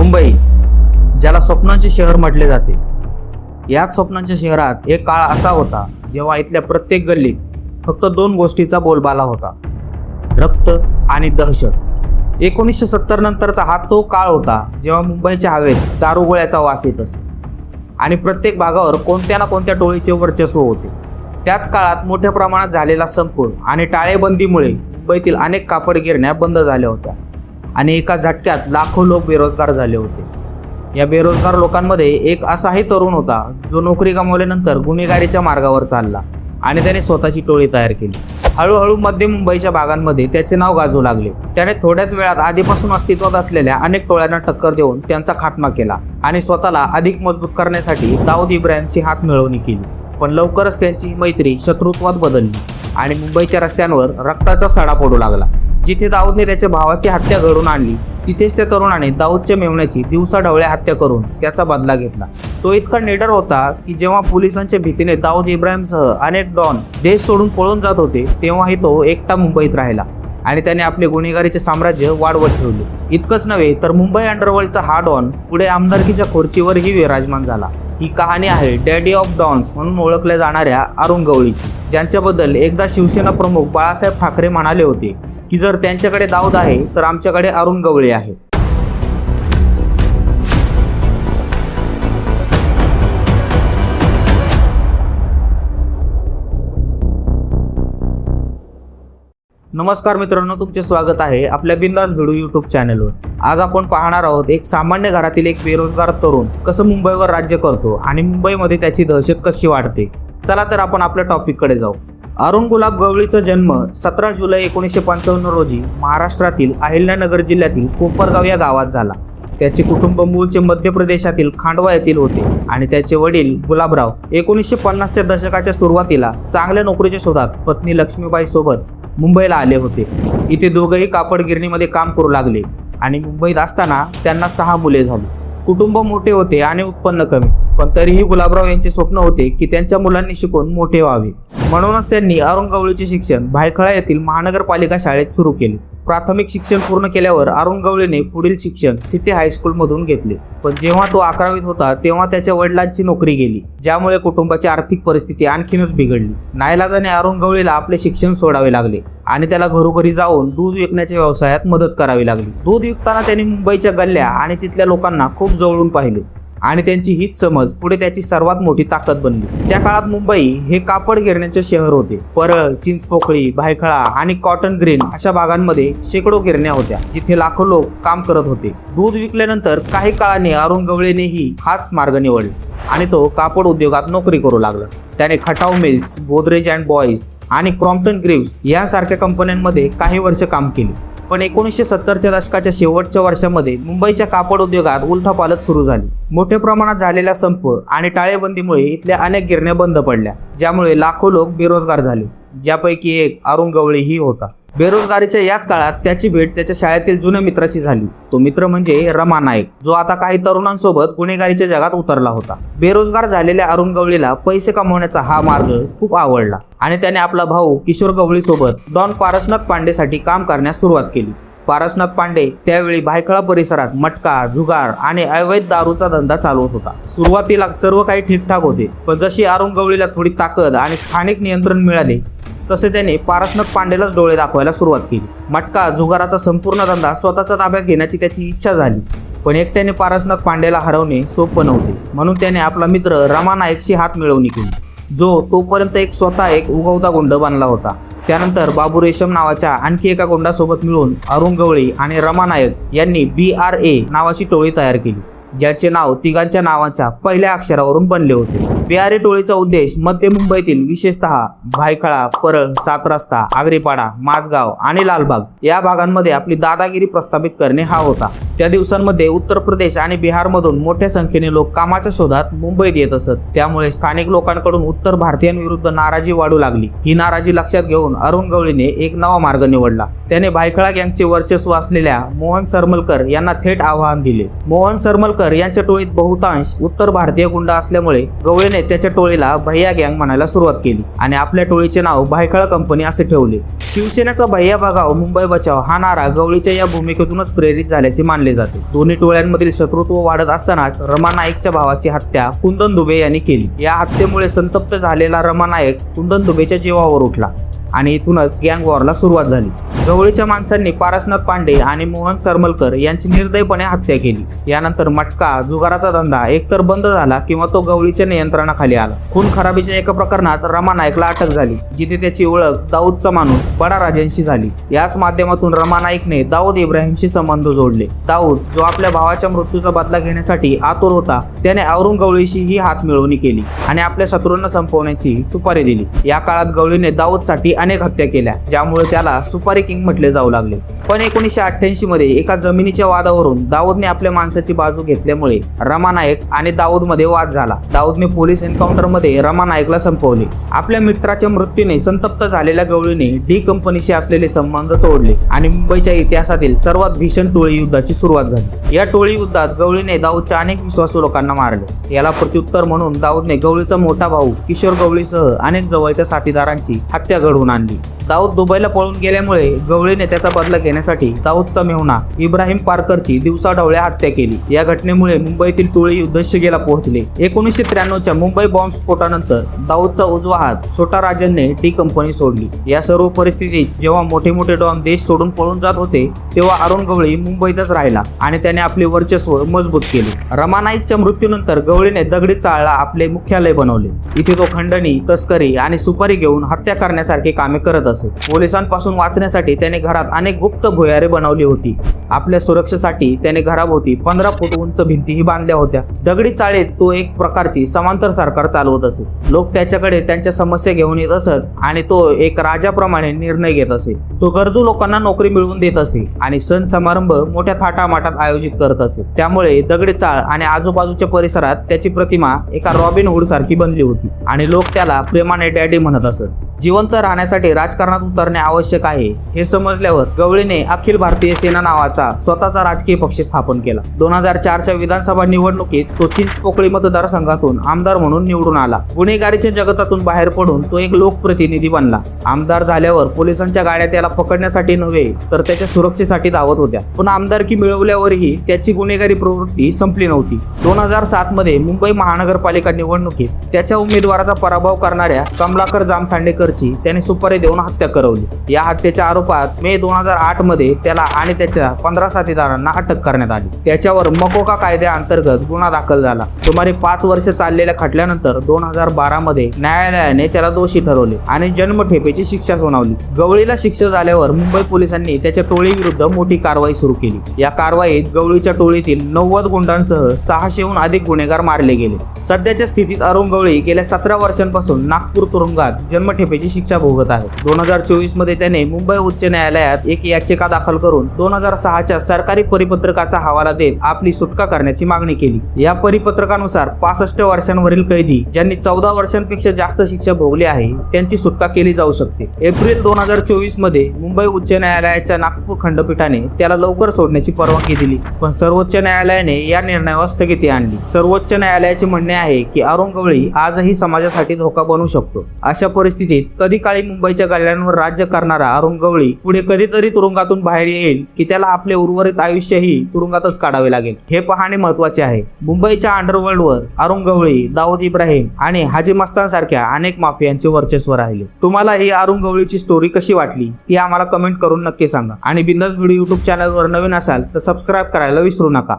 मुंबई ज्याला स्वप्नांचे शहर म्हटले जाते. याच स्वप्नांच्या शहरात एक काळ असा होता जेव्हा इथल्या प्रत्येक गल्लीत फक्त दोन गोष्टीचा बोलबाला होता. रक्त आणि दहशत. एकोणीसशे सत्तर नंतरचा हा तो काळ होता जेव्हा मुंबईच्या हवेत दारुगोळ्याचा वास येत असे. आणि प्रत्येक भागावर कोणत्या ना कोणत्या टोळीचे वर्चस्व होते. त्याच काळात मोठ्या प्रमाणात झालेला संप आणि टाळेबंदीमुळे मुंबईतील अनेक कापड गिरण्या बंद झाल्या होत्या. आणि एका झटक्यात लाखो लोक बेरोजगार झाले होते. या बेरोजगार लोकांमध्ये एक असाही तरुण होता जो नोकरी गमावल्यानंतर गुन्हेगारीच्या मार्गावर चालला आणि त्याने स्वतःची टोळी तयार केली. हळूहळू मध्य मुंबईच्या भागांमध्ये त्याचे नाव गाजू लागले. त्याने थोड्याच वेळात आधीपासून अस्तित्वात असलेल्या अनेक टोळ्यांना टक्कर देऊन त्यांचा खात्मा केला आणि स्वतःला अधिक मजबूत करण्यासाठी दाऊद इब्राहिमची हात मिळवणी केली. पण लवकरच त्यांची मैत्री शत्रुत्वात बदलली आणि मुंबईच्या रस्त्यांवर रक्ताचा सडा पडू लागला. जिथे दाऊदने त्याच्या भावाची हत्या घडून आणली तिथेच त्या तरुणाने दाऊदच्या मेवण्याची दिवसाढवळ्या हत्या करून त्याचा बदला घेतला. तो इतका निडर होता की जेव्हा पोलिसांच्या भीतीने दाऊद इब्राहिमसह अनेक डॉन देश सोडून पळून जात होते तेव्हाही तो एकटा मुंबईत राहिला आणि त्याने आपले गुन्हेगारीचे साम्राज्य वाढवत ठेवले. इतकंच नव्हे तर मुंबई अंडरवर्ल्डचा हा डॉन पुढे आमदारकीच्या खुर्चीवरही विराजमान झाला. ही कहाणी आहे डॅडी ऑफ डॉन्स म्हणून ओळखल्या जाणाऱ्या अरुण गवळीची ज्यांच्याबद्दल एकदा शिवसेना प्रमुख बाळासाहेब ठाकरे म्हणाले होते की जर त्यांच्याकडे दाऊद आहे तर आमच्याकडे अरुण गवळे आहे. नमस्कार मित्रांनो तुमचे स्वागत आहे आपल्या बिंदास भिडू यूट्यूब चॅनलवर आज आपण पाहणार आहोत एक सामान्य घरातील एक बेरोजगार तरुण कसं मुंबईवर राज्य करतो आणि मुंबईमध्ये त्याची दहशत कशी वाढते. चला तर आपण आपल्या टॉपिककडे जाऊ. अरुण गुलाब गवळीचा जन्म सतरा जुलै एकोणीसशे पंचावन्न रोजी महाराष्ट्रातील अहिल्यानगर जिल्ह्यातील कोपरगाव या गावात झाला. त्याचे कुटुंब मूळचे मध्य प्रदेशातील खांडवा येथील होते आणि त्याचे वडील गुलाबराव एकोणीसशे पन्नासच्या दशकाच्या सुरुवातीला चांगल्या नोकरीच्या शोधात पत्नी लक्ष्मीबाई सोबत मुंबईला आले होते. इथे दोघंही कापड गिरणीमध्ये काम करू लागले आणि मुंबईत असताना त्यांना सहा मुले झाली. कुटुंब मोठे होते आणि उत्पन्न कमी. पण तरीही गुलाबराव यांचे स्वप्न होते की त्यांच्या मुलांनी शिकून मोठे व्हावे. म्हणूनच त्यांनी अरुण गवळीचे शिक्षण भायखळा येथील महानगरपालिका शाळेत सुरू केले. प्राथमिक शिक्षण पूर्ण केल्यावर अरुण गवळीने पुढील शिक्षण सिटी हायस्कूलमधून घेतले. पण जेव्हा तो अकरावीत होता तेव्हा त्याच्या वडिलांची नोकरी गेली ज्यामुळे कुटुंबाची आर्थिक परिस्थिती आणखीनच बिघडली. नायलाजाने अरुण गवळीला आपले शिक्षण सोडावे लागले आणि त्याला घरोघरी जाऊन दूध विकण्याच्या व्यवसायात मदत करावी लागली. दूध विकताना त्यांनी मुंबईच्या गल्ल्या आणि तिथल्या लोकांना खूप जवळून पाहिले. आणि त्यांची हीच समज पुढे त्याची सर्वात मोठी ताकद बनली. त्या काळात मुंबई हे कापड गिरण्याचे शहर होते. परळ चिंचपोकळी भायखळा आणि कॉटन ग्रीन अशा भागांमध्ये शेकडो गिरण्या होत्या जिथे लाखो लोक काम करत होते. दूध विकल्यानंतर काही काळाने अरुण गवळेनेही हाच मार्ग निवडला आणि तो कापड उद्योगात नोकरी करू लागला. त्याने Khatau mills Godrej and Boyce आणि क्रॉम्प्टन ग्रीव्स यासारख्या कंपन्यांमध्ये काही वर्ष काम केले. पण एकोणीसशे सत्तरच्या दशकाच्या शेवटच्या वर्षामध्ये मुंबईच्या कापड उद्योगात उलथापालथ सुरू झाली. मोठ्या प्रमाणात झालेला संप आणि टाळेबंदीमुळे इथल्या अनेक गिरण्या बंद पडल्या ज्यामुळे लाखो लोक बेरोजगार झाले ज्यापैकी एक अरुण गवळी ही होता. बेरोजगारीच्या याच काळात त्याची भेट त्याच्या शाळेतील जुन्या मित्राशी झाली. तो मित्र म्हणजे रमा नाईक जो आता काही तरुणांसोबत गुन्हेगारीच्या जगात उतरला होता. बेरोजगार झालेल्या अरुण गवळीला पैसे कमवण्याचा हा मार्ग खूप आवडला आणि त्याने आपला भाऊ किशोर गवळी सोबत डॉन पारसनाथ पांडेसाठी काम करण्यास सुरुवात केली. पारसनाथ पांडे त्यावेळी भायखळा परिसरात मटका जुगार आणि अवैध दारूचा धंदा चालवत होता. सुरुवातीला सर्व काही ठीकठाक होते पण जशी अरुण गवळीला थोडी ताकद आणि स्थानिक नियंत्रण मिळाले तसे त्याने पारसनाथ पांडेलाच डोळे दाखवायला सुरुवात केली. मटका जुगाराचा संपूर्ण धंदा स्वतःचा ताब्यात घेण्याची त्याची इच्छा झाली. पण एकट्याने पारसनाथ पांडेला हरवणे सोपं नव्हते. म्हणून त्याने आपला मित्र रमा नाईकशी हात मिळवणी केली. जो तोपर्यंत एक स्वतः एक उगवता गुंड बनला होता. त्यानंतर बाबू रेशम नावाच्या आणखी एका गुंडासोबत मिळून अरुण गवळी आणि रमा नायक यांनी बी आर ए नावाची टोळी तयार केली. ज्याचे नाव तिघांच्या नावाच्या पहिल्या अक्षरावरून बनले होते. बिहारी टोळीचा उद्देश मध्य मुंबईतील विशेषतः भायखळा परळ सात रस्ता आगरीपाडा माझगाव आणि लालबाग या भागांमध्ये आपली दादागिरी प्रस्थापित करणे हा होता. त्या दिवसांमध्ये उत्तर प्रदेश आणि बिहारमधून मोठ्या संख्येने लोक कामाच्या शोधात मुंबईत येत असत. त्यामुळे स्थानिक लोकांकडून उत्तर भारतीयांविरुद्ध नाराजी वाढू लागली. ही नाराजी लक्षात घेऊन अरुण गवळीने एक नवा मार्ग निवडला. त्याने भायखळा गँगचे वर्चस्व असलेल्या मोहन सरमलकर यांना थेट आव्हान दिले. मोहन सरमलकर समरकर यांच्या टोळीत बहुतांश उत्तर भारतीय गुंड असल्यामुळे गवळीने त्याच्या टोळीला भैया गँग म्हणायला सुरुवात केली आणि आपल्या टोळीचे नाव भायखळा कंपनी असे ठेवले. शिवसेनेचा भैया भगाव मुंबई बचाव हा नारा गवळीच्या या भूमिकेतूनच प्रेरित झाल्याचे मानले जाते. दोन्ही टोळ्यांमधील शत्रुत्व वाढत असतानाच रमा नाईकच्या भावाची हत्या कुंदन दुबे यांनी केली. या हत्येमुळे संतप्त झालेला रमा नाईक कुंदन दुबेच्या जीवावर उठला. आणि इथूनच गँग वॉरला सुरुवात झाली. गवळीच्या माणसांनी पारसनाथ पांडे आणि मोहन सरमलकर यांची निर्दयपणे हत्या केली. यानंतर मटका जुगाराचा धंदा एकतर बंद झाला किंवा तो गवळीच्या नियंत्रणाखाली आला. खून खराबीच्या एका प्रकरणात रमा नाईकला अटक झाली जिथे त्याची ओळख दाऊदचा माणूस बडा राजांशी झाली. याच माध्यमातून रमा नाईकने दाऊद इब्राहिमशी संबंध जोडले. दाऊद जो आपल्या भावाच्या मृत्यूचा बदला घेण्यासाठी आतुर होता त्याने औरंग गवळीशी ही हात मिळवणी केली आणि आपल्या शत्रूंना संपवण्याची सुपारी दिली. या काळात गवळीने दाऊदसाठी अनेक हत्या केल्या ज्यामुळे त्याला सुपारी किंग म्हटले जाऊ लागले. पण एकोणीसशे अठ्ठ्याऐंशी मध्ये एका जमिनीच्या वादावरून दाऊदने आपल्या माणसाची बाजू घेतल्यामुळे रमा नायक आणि दाऊदमध्ये वाद झाला. दाऊदने पोलीस एन्काउंटरमध्ये रमा नायकला संपवले. आपल्या मित्राच्या मृत्यूने संतप्त झालेल्या गवळीने डी कंपनीशी असलेले संबंध तोडले आणि मुंबईच्या इतिहासातील सर्वात भीषण टोळी युद्धाची सुरुवात झाली. या टोळी युद्धात गवळीने दाऊदच्या अनेक विश्वासू लोकांना मारले. याला प्रत्युत्तर म्हणून दाऊदने गवळीचा मोठा भाऊ किशोर गवळीसह अनेक जवळच्या साथीदारांची हत्या घडवून आणली दाऊद दुबईला पळून गेल्यामुळे गवळीने त्याचा बदला घेण्यासाठी दाऊदचा मेहुणा इब्राहिम पारकरची दिवसाढवळ्या हत्या केली. या घटनेमुळे मुंबईतील टोळी युद्धशिगेला पोहोचले. एकोणीसशे त्र्याण्णवच्या मुंबई बॉम्ब स्फोटानंतर दाऊदचा उजवा हात छोटा राजनने टी कंपनी सोडली. या सर्व परिस्थितीत जेव्हा मोठे मोठे डॉन देश सोडून पळून जात होते तेव्हा अरुण गवळी मुंबईतच राहिला आणि त्याने आपले वर्चस्व मजबूत केले. रमानाईकच्या मृत्यूनंतर गवळीने दगडी चाळला आपले मुख्यालय बनवले. इथे तो खंडणी तस्करी आणि सुपारी घेऊन हत्या करण्यासारखे कामे करत असे. पोलिसांपासून वाचण्यासाठी त्याने घरात अनेक गुप्त भुयारे बनवली होती. आपल्या सुरक्षेसाठी त्याने घराभोवती पंधरा फूट उंच भिंतीही बांधल्या होत्या. दगडी चाळीत तो एक प्रकारची समांतर सरकार चालवत असे. लोक त्याच्याकडे त्यांच्या समस्या घेऊन येत असत आणि तो एक राजाप्रमाणे निर्णय घेत असे. तो गरजू लोकांना नोकरी मिळवून देत असे आणि सण समारंभ मोठ्या थाटामाटात आयोजित करत असे. त्यामुळे दगडी चाळ आणि आजूबाजूच्या परिसरात त्याची प्रतिमा एका रॉबिन हुड सारखी बनली होती आणि लोक त्याला प्रेमाने डॅडी म्हणत असत. जिवंत राहण्यासाठी राजकारणात उतरणे आवश्यक आहे. हे समजल्यावर गवळीने अखिल भारतीय सेना नावाचा स्वतःचा राजकीय पक्ष स्थापन केला. दोन हजार चारच्या विधानसभा निवडणुकीत तो चिंचपोकळी मतदारसंघातून आमदार म्हणून निवडून आला. गुन्हेगारीच्या जगतातून बाहेर पडून तो एक लोकप्रतिनिधी बनला. आमदार झाल्यावर पोलिसांच्या गाड्या त्याला पकडण्यासाठी नव्हे तर त्याच्या सुरक्षेसाठी धावत होत्या. पण आमदारकी मिळवल्यावरही त्याची गुन्हेगारी प्रवृत्ती संपली नव्हती. दोन हजार सात मध्ये मुंबई महानगरपालिका निवडणुकीत त्याच्या उमेदवाराचा पराभव करणाऱ्या कमलाकर जामसांडेकरची त्याने सुपारी देऊन हत्या करवली. या हत्येच्या आरोपात मे दोन हजार आठमध्ये त्याला आणि त्याच्या पंधरा साथीदारांना अटक करण्यात आली. त्याच्यावर मकोका कायद्याअंतर्गत गुन्हा दाखल झाला. सुमारे पाच वर्ष चाललेल्या खटल्यानंतर दोन हजार बारा मध्ये न्यायालयाने त्याला दोषी ठरवले आणि जन्मठेपेची शिक्षा सुनावली. गवळीला शिक्षा झाल्यावर मुंबई पोलिसांनी त्याच्या टोळीविरुद्ध मोठी कारवाई सुरू केली. या कारवाईत गवळीच्या टोळीतील नव्वद गुंडांसह सहाशेहून अधिक गुन्हेगार मारले गेले. सध्याच्या स्थितीत अरुण गवळी गेल्या सतरा वर्षांपासून नागपूर तुरुंगात जन्मठेपेची शिक्षा भोगत आहे दोन हजार चोवीसमध्ये त्याने मुंबई उच्च न्यायालयात एक याचिका दाखल करून दोन हजार सहाच्या सरकारी परिपत्रकाचा हवाला देत आपली सुटका करण्याची मागणी केली. या परिपत्रकानुसार पासष्ट वर्षांवरील कैदी ज्यांनी चौदा वर्षांपेक्षा जास्त शिक्षा भोगली आहे त्यांची सुटका केली जाऊ शकते. एप्रिल दोन हजार चोवीसमध्ये मुंबई उच्च न्यायालयाच्या नागपूर खंडपीठाने त्याला लवकर सोडण्याची परवानगी दिली. पण सर्वोच्च न्यायालयाने या निर्णयावर स्थगिती आणली. सर्वोच्च न्यायालयाचे म्हणणे आहे की अरुण गवळी आजही समाजासाठी धोका बनू शकतो. अशा परिस्थितीत कधी काळी मुंबईच्या गल्ल्यांवर राज्य करणारा अरुण गवळी पुढे कधीतरी तुरुंगातून बाहेर येईल की त्याला आपले उर्वरित आयुष्यही तुरुंगातच काढावे लागेल. हे पाहणे महत्त्वाचे आहे. मुंबईच्या अंडरवर्ल्डवर अरुण गवळी दाऊद इब्राहिम आणि हाजी मस्तान सारख्या अनेक माफियांचे वर्चस्व राहिले. तुम्हाला ही अरुण गवळीची स्टोरी कशी वाटली ती आम्हाला कमेंट करून नक्की सांगा. आणि बिंदास व्हिडिओ युट्यूब चॅनलवर नवीन असाल तर सबस्क्राईब करायला विसरू नका.